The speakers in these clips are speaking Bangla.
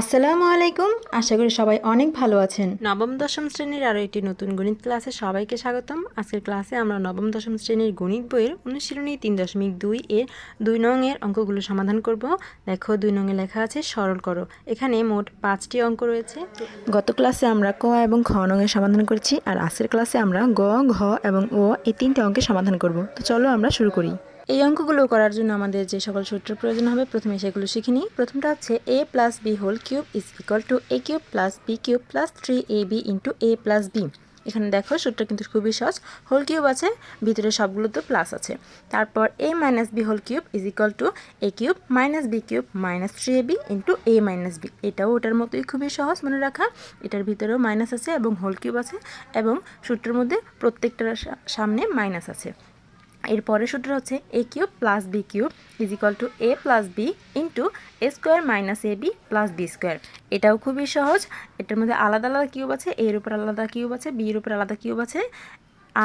আসসালামু আলাইকুম। আশা করি সবাই অনেক ভালো আছেন। নবম দশম শ্রেণির আরও একটি নতুন গণিত ক্লাসে সবাইকে স্বাগতম। আজকের ক্লাসে আমরা নবম দশম শ্রেণির গণিত বইয়ের অনুশীলনী তিন দশমিক দুই এর দুই নং এর অঙ্কগুলো সমাধান করব। দেখো দুই নং এ লেখা আছে সরল করো। এখানে মোট পাঁচটি অঙ্ক রয়েছে। গত ক্লাসে আমরা ক এবং খ নঙের সমাধান করেছি আর আজকের ক্লাসে আমরা গ ঘ এবং ও এই তিনটে অঙ্কের সমাধান করব। তো চলো আমরা শুরু করি। এই অঙ্কগুলো করার জন্য আমাদের যে সকল সূত্রের প্রয়োজন হবে, প্রথমে সেগুলো শিখে নিই। প্রথমটা হচ্ছে A plus B whole cube is equal to A cube plus B cube plus three A B into A plus B এখানে দেখো সূত্র কিন্তু খুবই সহজ। হোল কিউব আছে, ভিতরে সবগুলো তো প্লাস আছে। তারপর A minus B whole cube is equal to A cube minus B cube minus three A B into A minus B এটাও ওটার মতোই খুবই সহজ মনে রাখা। এটার ভিতরেও মাইনাস আছে এবং হোল কিউব আছে এবং সূত্রের মধ্যে প্রত্যেকটার সামনে মাইনাস আছে। এর পরের সূত্র হচ্ছে A cube plus B cube is equal to A plus B into A square minus A B plus B square এটাও খুবই সহজ। এটার মধ্যে আলাদা আলাদা কিউব আছে এর উপর আলাদা কিউব আছে বি এর উপর আলাদা কিউব আছে।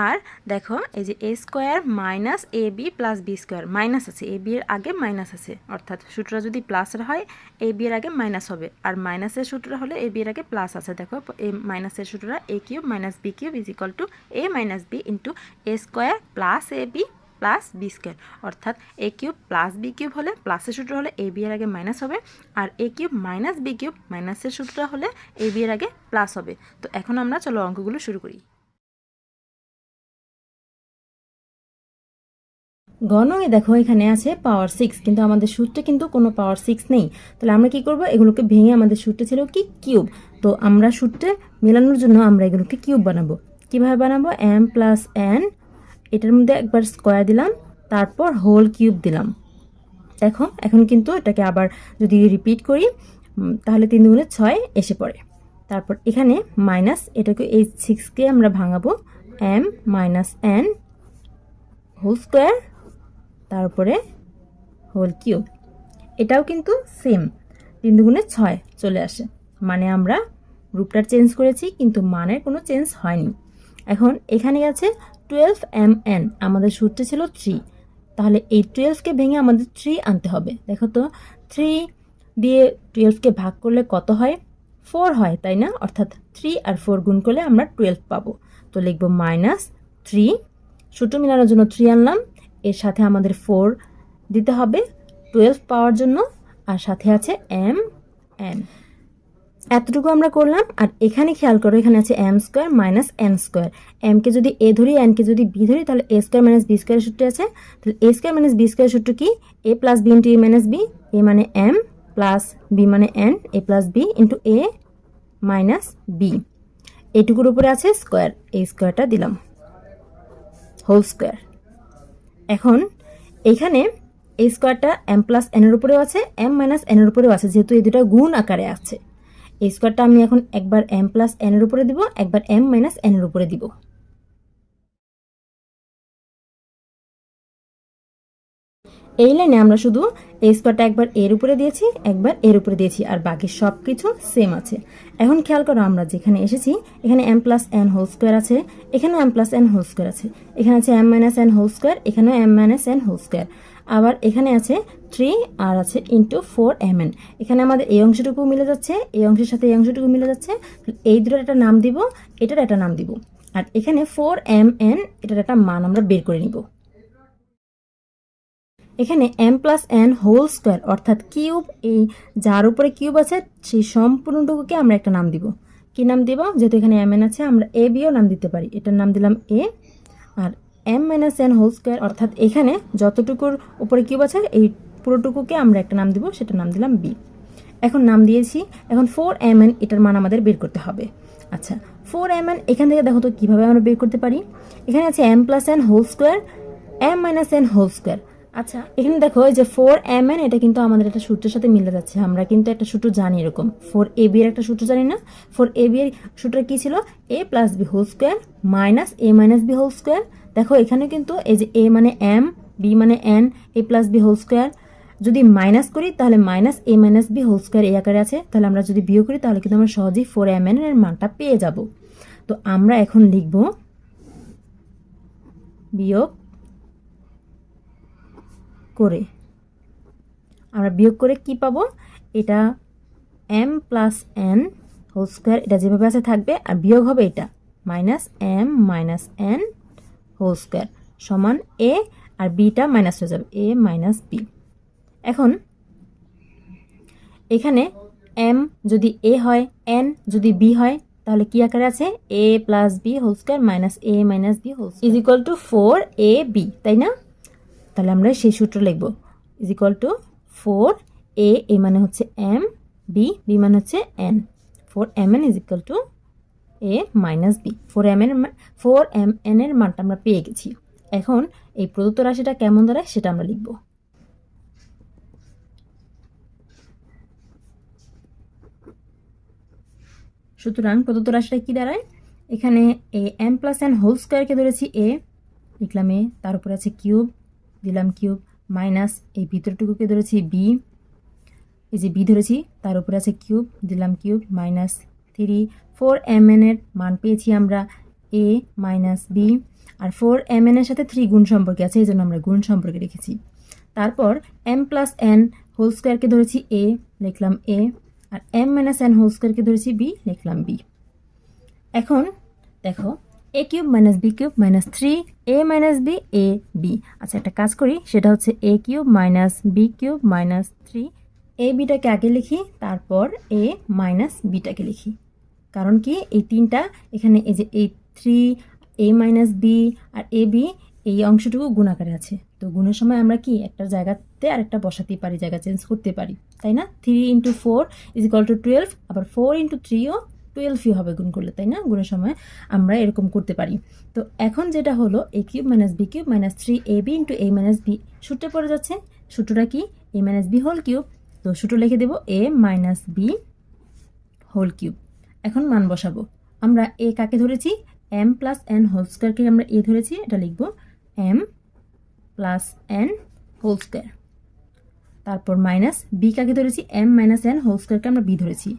আর দেখো, এই যে A square minus A B plus B square minus আছে এ বি এর আগে মাইনাস আছে, অর্থাৎ সূত্রটা যদি প্লাসের হয় এ বি এর আগে মাইনাস হবে, আর মাইনাসের সূত্রটা হলে এ বি এর আগে প্লাস আছে, দেখো এ মাইনাসের সূত্রটা A cube minus B cube is equal to A minus B into A square plus A B plus B square অর্থাৎ A cube plus B cube হলে প্লাসের সূত্র হলে এ বি এর আগে মাইনাস হবে, আর A cube minus B cube মাইনাসের সূত্র হলে এ বি এর আগে প্লাস হবে। তো এখন আমরা চলো অঙ্কগুলো শুরু করি। গণয়ে দেখো এখানে আছে পাওয়ার সিক্স কিন্তু আমাদের সূত্রে কিন্তু কোনো পাওয়ার সিক্স নেই। তাহলে আমরা কি করব? এগুলোকে ভেঙে আমাদের সূত্রে ছিল কি? কিউব তো আমরা সূত্রে মেলানোর জন্য আমরা এগুলোকে কিউব বানাবো। কীভাবে বানাবো? এম প্লাস এন এটার মধ্যে একবার স্কোয়ার দিলাম, তারপর হোল কিউব দিলাম। দেখো, এখন কিন্তু এটাকে আবার যদি রিপিট করি তাহলে তিন দুগুণে ছয় এসে পড়ে। তারপর এখানে মাইনাস এটাকে এই সিক্সকে আমরা ভাঙাবো M minus N whole square তারপরে হোল কিউব এটাও কিন্তু সেম তিন দুগুণে ছয় চলে আসে। মানে আমরা রূপটার চেঞ্জ করেছি, কিন্তু মানের কোনো চেঞ্জ হয়নি। এখন এখানে আছে টুয়েলভ এম এন আমাদের সূত্রে ছিল থ্রি তাহলে এই টুয়েলভকে ভেঙে আমাদের থ্রি আনতে হবে। দেখো তো থ্রি দিয়ে টুয়েলভকে ভাগ করলে কত হয়? ফোর হয়, তাই না? অর্থাৎ থ্রি আর ফোর গুণ করলে আমরা টুয়েলভ পাবো। তো লিখব মাইনাস থ্রি সূত্র মিলানোর জন্য থ্রি আনলাম। এর সাথে আমাদের ফোর দিতে হবে টুয়েলভ পাওয়ার জন্য, আর সাথে আছে এম এন এতটুকু আমরা করলাম, আর এখানে খেয়াল করো, এখানে আছে M square minus N square এমকে যদি এ ধরি এনকে যদি বি ধরি, তাহলে A square minus B square সূত্র আছে। তাহলে A square minus B square সূত্র কি? A plus B into A minus B A মানে এম প্লাস বি মানে N A plus B into A minus B এটুকুর উপরে আছে স্কোয়ার এই স্কোয়ারটা দিলাম। হোল স্কোয়ার এখন এখানে এই স্কোয়ারটা এম প্লাস এনের উপরেও আছে এম মাইনাস এনের উপরেও আছে, যেহেতু এই দুটা গুণ আকারে আছে। এই স্কোয়ারটা আমি এখন একবার এম প্লাস এনের উপরে দিব, একবার এম মাইনাস এনের উপরে দিব। এই লাইনে আমরা শুধু এই স্কোয়ারটা একবার এর উপরে দিয়েছি, একবার এর উপরে দিয়েছি, আর বাকি সব কিছু সেম আছে। এখন খেয়াল করো, আমরা যেখানে এসেছি, এখানে M plus N whole square আছে এখানেও M plus N whole square আছে, এখানে আছে M minus N whole square এখানেও M minus N whole square আবার এখানে আছে থ্রি আর আছে ইন্টু ফোর এম এন এখানে আমাদের এই অংশটুকু মিলে যাচ্ছে, এই অংশের সাথে এই অংশটুকু মিলে যাচ্ছে, এই দুটোর একটা নাম দিব, এটার একটা নাম দিব। আর এখানে ফোর এম এন এটার একটা মান আমরা বের করে নিব। এখানে M plus N whole square অর্থাৎ কিউব এই যার উপরে কিউব আছে, সেই সম্পূর্ণটুকুকে আমরা একটা নাম দিব। কি নাম দিব? যেহেতু এখানে এম এন আছে, আমরা এ বিও নাম দিতে পারি। এটার নাম দিলাম A R M minus N whole square অর্থাৎ এখানে যতটুকুর উপরে কিউব আছে, এই পুরোটুকুকে আমরা একটা নাম দিব, সেটার নাম দিলাম বি এখন নাম দিয়েছি। এখন ফোর এম এন এটার মান আমাদের বের করতে হবে। আচ্ছা ফোর এম এন এখান থেকে দেখো তো কীভাবে আমরা বের করতে পারি। এখানে আছে M plus N whole square M minus N whole square আচ্ছা। এখানে দেখো এই যে ফোর এম এন এটা কিন্তু আমাদের একটা সূত্রের সাথে মিলে যাচ্ছে। আমরা কিন্তু একটা সূত্র জানি এরকম। ফোর এ বি এর একটা সূত্র জানি না। ফোর এ বি এর সূত্র কি ছিল? A plus B whole square minus A minus B whole square দেখো এখানে কিন্তু এই যে এ মানে এম বি মানে N A plus B whole square যদি মাইনাস করি, তাহলে minus A minus B whole square এই আকারে আছে। তাহলে আমরা যদি বিয়োগ করি, তাহলে কিন্তু আমরা সহজেই ফোর এম এন এর মানটা পেয়ে যাব। তো আমরা এখন লিখব বিয়োগ করে। আমরা বিয়োগ করে কি পাবো? এটা M plus N whole square এটা যেভাবে আছে থাকবে, আর বিয়োগ হবে এটা minus M minus N whole square সমান এ আর বিটা মাইনাস হয়ে যাবে এ মাইনাস বি এখন, এখানে এম যদি এ হয় এন যদি বি হয়, তাহলে কি আকারে আছে? A plus B whole square minus A minus B whole is equal to four A B তাই না? তাহলে আমরা সেই সূত্র লিখব। Is equal to four A A মানে হচ্ছে এম বি বি মানে হচ্ছে N four M N is equal to A minus B four M এর ফোর এম এন এর মানটা আমরা পেয়ে গেছি। এখন এই প্রদত্ত রাশিটা কেমন দাঁড়ায় সেটা আমরা লিখব। সুতরাং প্রদত্ত রাশিটা কি দাঁড়ায়? এখানে A M plus N whole স্কোয়ারকে ধরেছি এ লিখলাম এ তার উপরে আছে কিউব দিলাম কিউব মাইনাস এই ভিতরটুকুকে ধরেছি বি এই যে বি ধরেছি, তার উপরে আছে কিউব, দিলাম cube minus three. Four M এর মান পেয়েছি আমরা এ মাইনাস বি আর ফোর এম এর সাথে থ্রি গুণ সম্পর্কে আছে, এই জন্য আমরা গুণ সম্পর্কে রেখেছি। তারপর এম প্লাস এন হোল স্কোয়ারকে ধরেছি এ লিখলাম এ আর এম মাইনাস এন হোল স্কোয়ারকে ধরেছি বি লিখলাম বি এখন দেখো A cube minus B cube minus three A minus B A B আচ্ছা একটা কাজ করি, সেটা হচ্ছে A cube minus B cube minus three A বিটাকে আগে লিখি, তারপর এ মাইনাস বিটাকে লিখি। কারণ কি, এই তিনটা, এখানে এই যে এই থ্রি এ মাইনাস বি আর এ বি এই অংশটুকু গুণাকারে আছে। তো গুণের সময় আমরা কি, একটা জায়গাতে আরেকটা বসাতেই পারি, জায়গা চেঞ্জ করতে পারি, তাই না? Three into four is equal to twelve আবার ফোর ইন্টু থ্রিও টুয়েলভই হবে গুণ করলে, তাই না? গুণের সময় আমরা এরকম করতে পারি। তো এখন যেটা হলো A cube minus B cube minus three A B into A minus B সূত্রে পড়ে যাচ্ছে। সূত্রটা কি? A minus B whole cube তো সূত্র লিখে দেব A minus B whole cube এখন মান বসাবো। আমরা এ কাকে ধরেছি? এম প্লাস এন হোল স্কোয়ারকে আমরা এ ধরেছি, এটা লিখব M plus N whole square তারপর মাইনাস বি কাকে ধরেছি? এম মাইনাস এন হোল স্কোয়ারকে আমরা বি ধরেছি।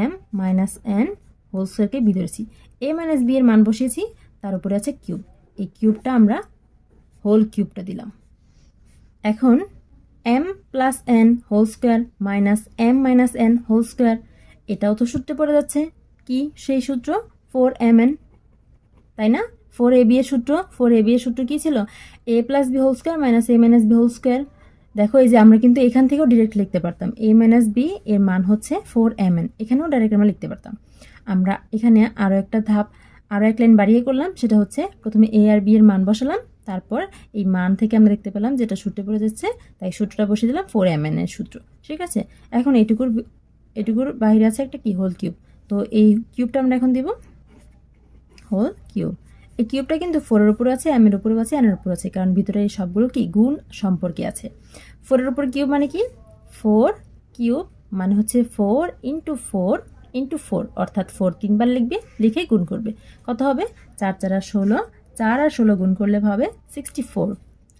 এম মাইনাস এন হোল স্কোয়ারকে বি ধরেছি। এ মাইনাস বি এর মান বসিয়েছি, তার উপরে আছে কিউব এই কিউবটা আমরা হোল কিউবটা দিলাম। এখন M plus N whole square minus M minus N whole square এটাও তো সূত্রে পড়ে যাচ্ছে। কি সেই সূত্র? ফোর এম এন তাই না? ফোর এ বি এর সূত্র ফোর এ বি এর সূত্র কী ছিল? A plus B whole square minus A minus B whole square দেখো, এই যে আমরা কিন্তু এখান থেকেও ডিরেক্ট লিখতে পারতাম। এ মাইনাস বি এর মান হচ্ছে ফোর এম এন এখানেও ডাইরেক্ট আমরা লিখতে পারতাম। আমরা এখানে আরও একটা ধাপ আরও এক লাইন বাড়িয়ে করলাম, সেটা হচ্ছে প্রথমে এ আর বি এর মান বসালাম, তারপর এই মান থেকে আমরা দেখতে পেলাম যেটা সূত্রে পড়ে যাচ্ছে, তাই সূত্রটা বসিয়ে দিলাম ফোর এম এন এর সূত্র। ঠিক আছে? এখন এটুকুর এটুকুর বাইরে আছে একটা কি? হোল কিউব তো এই কিউবটা আমরা এখন দিব। হোল কিউব এই কিউবটা কিন্তু ফোরের উপরে আছে এম এর উপরেও আছে এনের উপরে আছে, কারণ ভিতরে এই সবগুলো কি? গুণ সম্পর্কে আছে। ফোরের উপর কিউব মানে কি? ফোর কিউব মানে হচ্ছে four into four into four অর্থাৎ ফোর তিনবার লিখবে লিখেই গুণ করবে। কত হবে? চার চার আর ষোলো, চার আর ষোলো গুণ করলে হবে সিক্সটি ফোর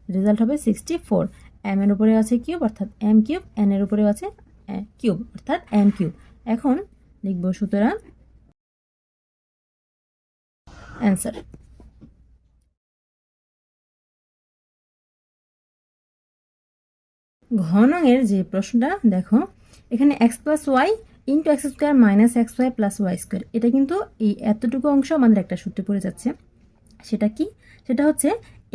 রেজাল্ট হবে সিক্সটি ফোর এম এর উপরে আছে কিউব অর্থাৎ এম কিউব এন এর উপরেও আছে কিউব অর্থাৎ এন কিউব এখন লিখব সুতরাং অ্যান্সার ঘনঙের যে প্রশ্নটা, দেখো, এখানে X plus Y into X square minus X Y plus Y square এটা কিন্তু এই এতটুকু অংশ আমাদের একটা সূত্রে পড়ে যাচ্ছে। সেটা কি? সেটা হচ্ছে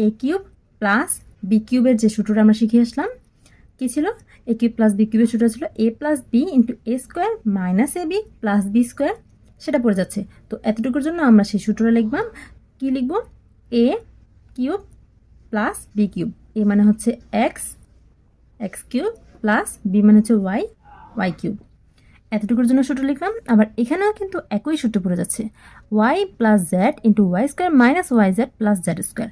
এ কিউব প্লাস বি কিউবের যে সূত্রটা আমরা শিখে আসলাম, কী ছিল? এ কিউব প্লাস বি কিউবের সূত্র ছিল A plus B into A square minus A B plus B square সেটা পড়ে যাচ্ছে। তো এতটুকুর জন্য আমরা সেই সূত্রটা লিখবাম। কী লিখব? A cube plus B cube A মানে হচ্ছে X X cube plus B মানে হচ্ছে ওয়াই ওয়াই কিউব। এতটুকুর জন্য সূত্র লিখলাম, আবার এখানেও কিন্তু একই সূত্র পড়ে যাচ্ছে। Y plus Z into Y square minus Y Z plus Z square.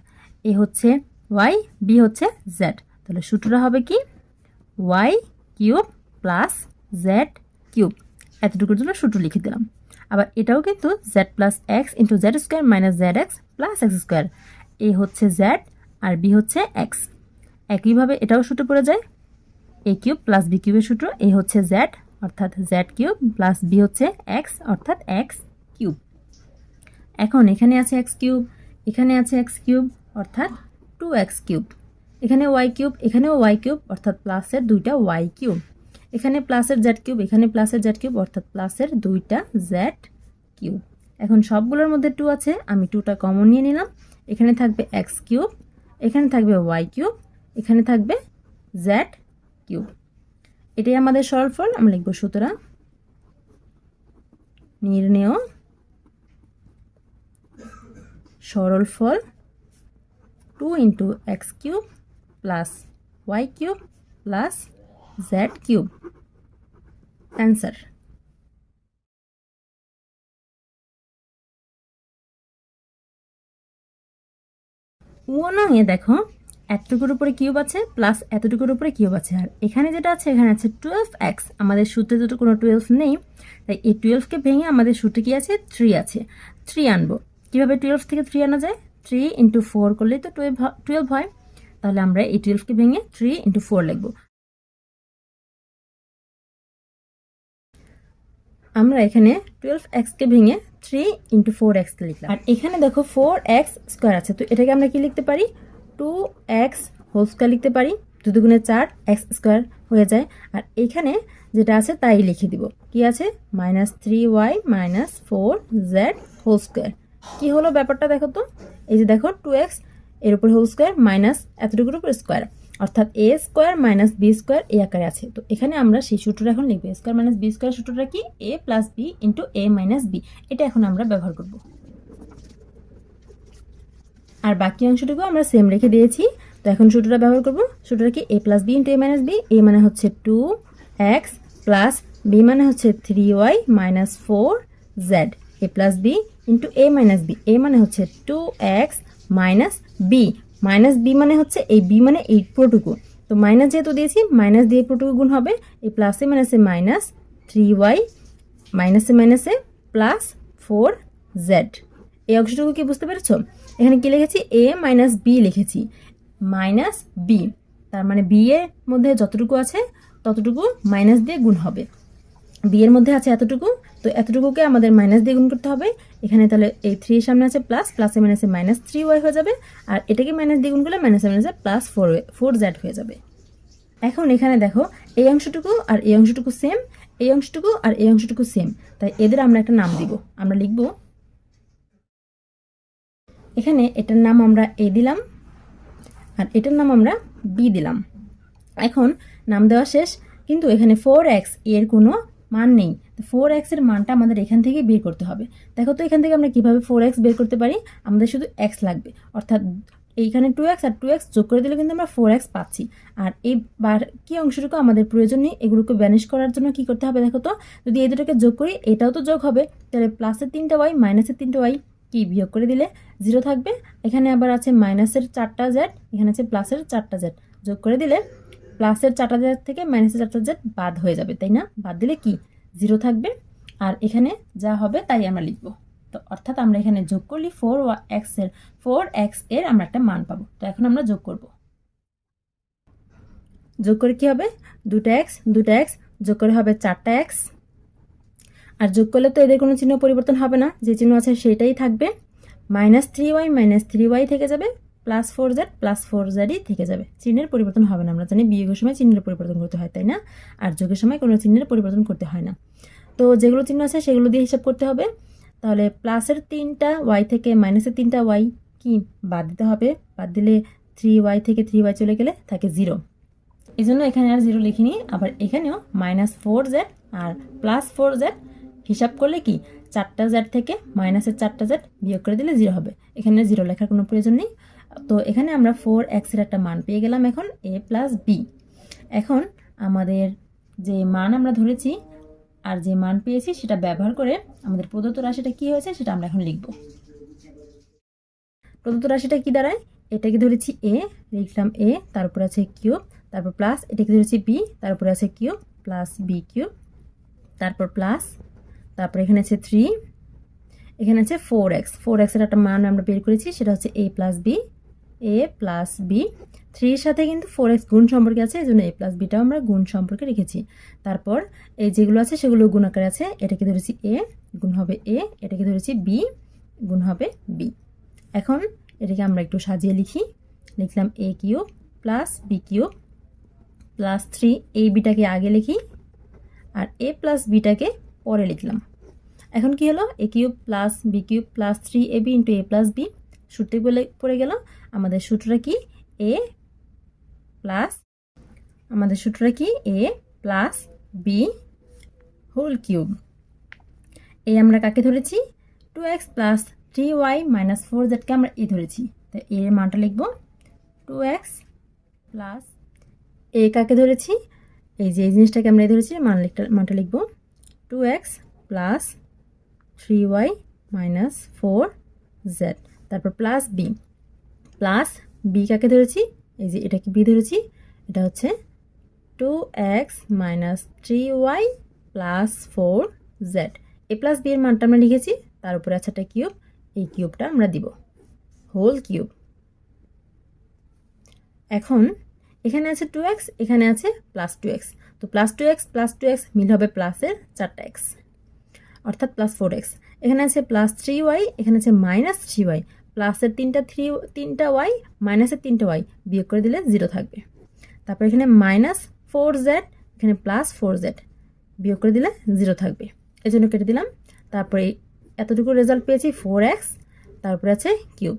A হচ্ছে ওয়াই, বি হচ্ছে জেড। তাহলে সূত্রটা হবে কি? Y cube plus Z cube. এতটুকুর জন্য সূত্র লিখে দিলাম। আবার এটাও কিন্তু Z plus X into Z square minus Z X plus X square. A হচ্ছে জেড আর বি হচ্ছে এক্স। একইভাবে এটাও সূত্র পড়ে যায়। এ কিউব প্লাস বি কিউবের সূত্র এ হচ্ছে জেড অর্থাৎ জেড কিউব প্লাস বি হচ্ছে এক্স অর্থাৎ এক্স কিউব এখন এখানে আছে এক্স কিউব এখানে আছে এক্স কিউব অর্থাৎ টু এক্স কিউব এখানে ওয়াই কিউব এখানেও ওয়াই কিউব অর্থাৎ প্লাসের দুইটা ওয়াই কিউব এখানে প্লাসের জেড কিউব এখানে প্লাসের জেড কিউব অর্থাৎ প্লাসের দুইটা জেড কিউব এখন সবগুলোর মধ্যে টু আছে, আমি টুটা কমন নিয়ে নিলাম। এখানে থাকবে এক্স কিউব এখানে থাকবে ওয়াই কিউব এখানে থাকবে জেড কিউব এটাই আমাদের সরল ফল, আমরা লিখব সুতরাং নির্ণেয় সরল ফল two into X cube plus Y cube plus Z cube. Answer. ওয়ানংয়ে দেখো এতটুকুর উপরে কিউব আছে প্লাস এতটুকুর উপরে কিউব আছে। আর এখানে যেটা আছে, এখানে আছে টুয়েলভ এক্স আমাদের সূত্রে যেহেতু কোনো টুয়েলভ নেই, তাই এই টুয়েলভকে ভেঙে আমাদের সূত্রে কি আছে? থ্রি আছে। থ্রি আনব। কীভাবে টুয়েলভ থেকে থ্রি আনা যায়? থ্রি ইন্টু ফোর করলেই তো টুয়েলভ টুয়েলভ হয়। তাহলে আমরা এই টুয়েলভকে ভেঙে থ্রি ইন্টু ফোর লিখব। আমরা এখানে টুয়েলভ এক্সকে ভেঙে থ্রি ইন্টু ফোর এক্সকে লিখলাম। আর এখানে দেখো ফোর এক্স স্কোয়ার আছে। তো এটাকে আমরা কি লিখতে পারি? টু এক্স হোল স্কোয়ার লিখতে পারি দু দুগুণে চার এক্স স্কোয়ার হয়ে যায়। আর এখানে যেটা আছে তাই লিখে দিব। কি আছে? Minus three Y minus four Z whole square কী হলো ব্যাপারটা দেখো তো? এই যে দেখো টু এক্সের উপর হোল স্কোয়ার মাইনাস এতটুকুর উপর স্কোয়ার অর্থাৎ A square minus B square এই আকারে আছে। তো এখানে আমরা সেই সূত্রটা এখন লিখব। স্কোয়ার মাইনাস বি স্কোয়ার সূত্রটা কি? A plus B into A minus B এটা এখন আমরা ব্যবহার করব। আর বাকি অংশটুকু আমরা সেম রেখে দিয়েছি। তো এখন সূত্রটা ব্যবহার করব। সূত্রটা কি A plus B into A minus B A মানে হচ্ছে টু এক্স প্লাস বি মানে হচ্ছে three Y minus four Z A plus B into A minus B A মানে হচ্ছে two X minus B minus B মানে হচ্ছে এই বি মানে এই পুরোটুকু তো মাইনাস যেহেতু দিয়েছি মাইনাস দিয়ে পুরোটুকু গুণ হবে এই প্লাসে মাইনাসে মাইনাস থ্রি ওয়াই মাইনাসে মাইনাসে প্লাস ফোর জেড এই অংশটুকু কি বুঝতে পেরেছ? এখানে কি লিখেছি? এ মাইনাস বি লিখেছি। মাইনাস বি তার মানে বি এর মধ্যে যতটুকু আছে, ততটুকু মাইনাস দিয়ে গুণ হবে। বি এর মধ্যে আছে এতটুকু, তো এতটুকুকে আমাদের মাইনাস দিয়ে গুণ করতে হবে। এখানে তাহলে এই থ্রি সামনে আছে প্লাস প্লাসে মাইনাসে মাইনাস থ্রি ওয়াই হয়ে যাবে, আর এটাকে মাইনাস দিয়ে গুণ করলে মাইনাসে মাইনাসে প্লাস ফোর ফোর জেড হয়ে যাবে। এখন এখানে দেখো, এই অংশটুকু আর এই অংশটুকু সেম এই অংশটুকু আর এই অংশটুকু সেম তাই এদের আমরা একটা নাম দিব। আমরা লিখব এখানে এটার নাম আমরা এ দিলাম, আর এটার নাম আমরা বি দিলাম। এখন নাম দেওয়া শেষ, কিন্তু এখানে ফোর এক্সের কোনো মান নেই। তো ফোর এক্সের মানটা আমাদের এখান থেকে বের করতে হবে। দেখো তো এখান থেকে আমরা কীভাবে ফোর এক্স বের করতে পারি? আমাদের শুধু এক্স লাগবে। অর্থাৎ এইখানে টু এক্স আর টু এক্স যোগ করে দিলে কিন্তু আমরা ফোর এক্স পাচ্ছি। আর এই বার কি অংশটুকু আমাদের প্রয়োজন নেই, এগুলোকে ব্যানিশ করার জন্য কি করতে হবে দেখো তো? যদি এই দুটোকে যোগ করি, এটাও তো যোগ হবে। তাহলে প্লাসের তিনটা ওয়াই মাইনাসের তিনটা ওয়াই কি বিয়োগ করে দিলে? জিরো থাকবে। এখানে আবার আছে মাইনাসের চারটা জেড এখানে আছে প্লাসের চারটা জেড যোগ করে দিলে প্লাসের চারটা জেড থেকে মাইনাসের চারটা জেড বাদ হয়ে যাবে, তাই না? বাদ দিলে কি? জিরো থাকবে। আর এখানে যা হবে তাই আমরা লিখব। তো অর্থাৎ আমরা এখানে যোগ করলে ফোর এক্সের ফোর এক্সের আমরা একটা মান পাবো। তো এখন আমরা যোগ করব। যোগ করে কি হবে? দুটা এক্স দুটা এক্স যোগ করে হবে চারটা এক্স আর যোগ করলে তো এদের কোনো চিহ্ন পরিবর্তন হবে না। যে চিহ্ন আছে সেটাই থাকবে। Minus three Y minus three Y থেকে যাবে। Plus four Z plus four জেডই থেকে যাবে। চিহ্নের পরিবর্তন হবে না। আমরা জানি বিয়োগের সময় চিহ্নের পরিবর্তন করতে হয়, তাই না? আর যোগের সময় কোনো চিহ্নের পরিবর্তন করতে হয় না। তো যেগুলো চিহ্ন আছে সেগুলো দিয়ে হিসাব করতে হবে। তাহলে প্লাসের তিনটা ওয়াই থেকে মাইনাসের তিনটা ওয়াই কি বাদ দিতে হবে? বাদ দিলে থ্রি ওয়াই থেকে থ্রি ওয়াই চলে গেলে থাকে জিরো এই জন্য এখানে আর জিরো লিখিনি। আবার এখানেও মাইনাস ফোর জেড আর প্লাস ফোর জেড হিসাব করলে কি চারটা জেড থেকে মাইনাসের চারটা জেড বিয়োগ করে দিলে জিরো হবে। এখানে জিরো লেখার কোনো প্রয়োজন নেই। তো এখানে আমরা ফোর এক্সের একটা মান পেয়ে গেলাম এখন এ প্লাস বি এখন আমাদের যে মান আমরা ধরেছি আর যে মান পেয়েছি সেটা ব্যবহার করে আমাদের প্রদত্ত রাশিটা কি হয়েছে সেটা আমরা এখন লিখব। প্রদত্ত রাশিটা কি দাঁড়ায়? এটাকে ধরেছি এ লিখলাম এ তার উপর আছে কিউব তারপর প্লাস এটাকে ধরেছি বি তার উপরে আছে কিউব প্লাস বি কিউব তারপর প্লাস তারপর এখানে আছে থ্রি এখানে আছে ফোর এক্স ফোর এক্সের একটা মান আমরা বের করেছি, সেটা হচ্ছে A plus B A plus B থ্রির সাথে কিন্তু ফোর এক্স গুণ সম্পর্কে আছে এই জন্য এ প্লাস বিটাও আমরা গুণ সম্পর্কে রেখেছি। তারপর এই যেগুলো আছে, সেগুলো গুণ আকারে আছে, এটাকে ধরেছি এ গুণ হবে এ এটাকে ধরেছি বি গুণ হবে বি এখন এটাকে আমরা একটু সাজিয়ে লিখি, লিখলাম A cube plus B cube plus three এই বিটাকে আগে লিখি, আর এ প্লাস বিটাকে পরে লিখলাম। এখন কি হলো? A cube plus B cube plus three A B into A plus B সূত্রে পড়ে গেল। আমাদের সূত্রটা কি? এ প্লাস আমাদের সূত্রটা কি? A plus B whole cube এই আমরা কাকে ধরেছি? Two X plus three Y minus four জেডকে আমরা এ ধরেছি। তো এর মানটা লিখব। টু এক্স প্লাস এ কাকে ধরেছি? এই যে এই জিনিসটাকে আমরা এ ধরেছি মান মানটা লিখব। Two X plus three Y minus four Z তারপর প্লাস বি প্লাস বি কাকে ধরেছি? এই যে এটাকে বি ধরেছি, এটা হচ্ছে two X minus three Y plus four Z A plus B এর মানটা আমরা লিখেছি, তার উপরে আছে একটা কিউব এই কিউবটা আমরা দিব হোল কিউব এখন এখানে আছে টু এক্স এখানে আছে প্লাস টু এক্স তো plus two X plus two X মিল হবে প্লাসের চারটা এক্স অর্থাৎ প্লাস ফোর এক্স এখানে আছে প্লাস থ্রি ওয়াই এখানে আছে মাইনাস থ্রি ওয়াই প্লাসের তিনটা থ্রি তিনটা ওয়াই মাইনাসের তিনটা ওয়াই বিয়োগ করে দিলে জিরো থাকবে। তারপর এখানে মাইনাস ফোর জেড এখানে প্লাস ফোর জেড বিয়োগ করে দিলে জিরো থাকবে। এই জন্য কেটে দিলাম। তারপরে এতটুকু রেজাল্ট পেয়েছি ফোর এক্স তারপরে আছে কিউব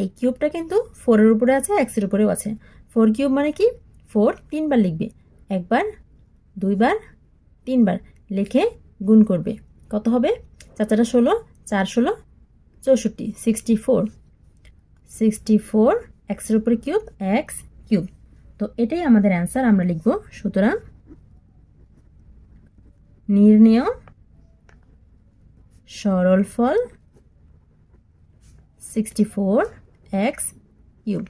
এই কিউবটা কিন্তু ফোরের উপরে আছে এক্সের উপরেও আছে। ফোর কিউব মানে কি? ফোর তিনবার লিখবে। একবার, দুইবার, তিনবার লিখে গুণ করবে। কত হবে? চাচাটা ষোলো, চার ষোলো, চৌষট্টি সিক্সটি ফোর সিক্সটি ফোর এক্সের উপরে কিউব এক্স কিউব। তো এটাই আমাদের অ্যান্সার, আমরা লিখব। সুতরাং নির্ণেয় সরল ফল sixty four x cube.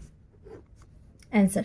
Answer.